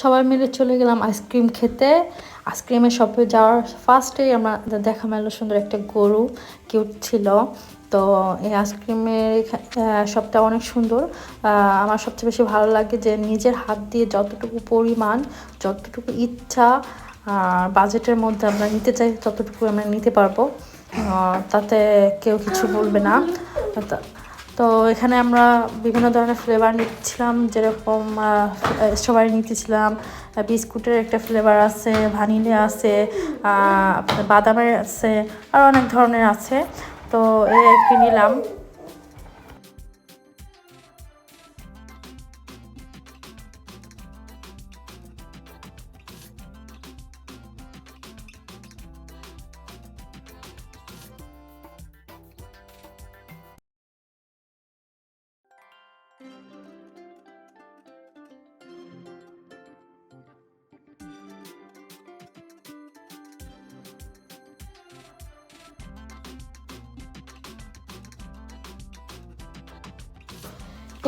সবাই মিলে চলে গেলাম আইসক্রিম খেতে। আইসক্রিমের শপে যাওয়ার ফার্স্টেই আমরা দেখা মেলো সুন্দর একটা গরু কিউট ছিল। তো এই আইসক্রিমের শপটা অনেক সুন্দর। আমার সবচেয়ে বেশি ভালো লাগে যে নিজের হাত দিয়ে যতটুকু পরিমাণ, যতটুকু ইচ্ছা, আর বাজেটের মধ্যে আমরা নিতে চাই, ততটুকু আমরা নিতে পারব। তাতে কেউ কিছু বলবে না। তা- এখানে আমরা বিভিন্ন ধরনের ফ্লেভার নিচ্ছিলাম, যেরকম স্ট্রবেরি নিতেছিলাম বিস্কুটের একটা ফ্লেভার আছে ভানিলে আছে বাদামের আছে, আর অনেক ধরনের আছে। তো এই কিনিলাম নিলাম।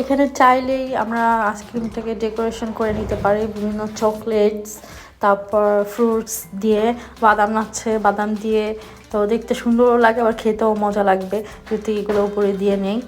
এখানে চাইলেই আমরা আইসক্রিমটাকে ডেকোরেশন করে নিতে পারি, বিভিন্ন চকলেটস, তারপর ফ্রুটস দিয়ে, বাদাম নাচ্ছে বাদাম দিয়ে, তো দেখতে সুন্দরও লাগে, আবার খেতেও মজা লাগবে, যদি এগুলো উপরে দিয়ে নেই।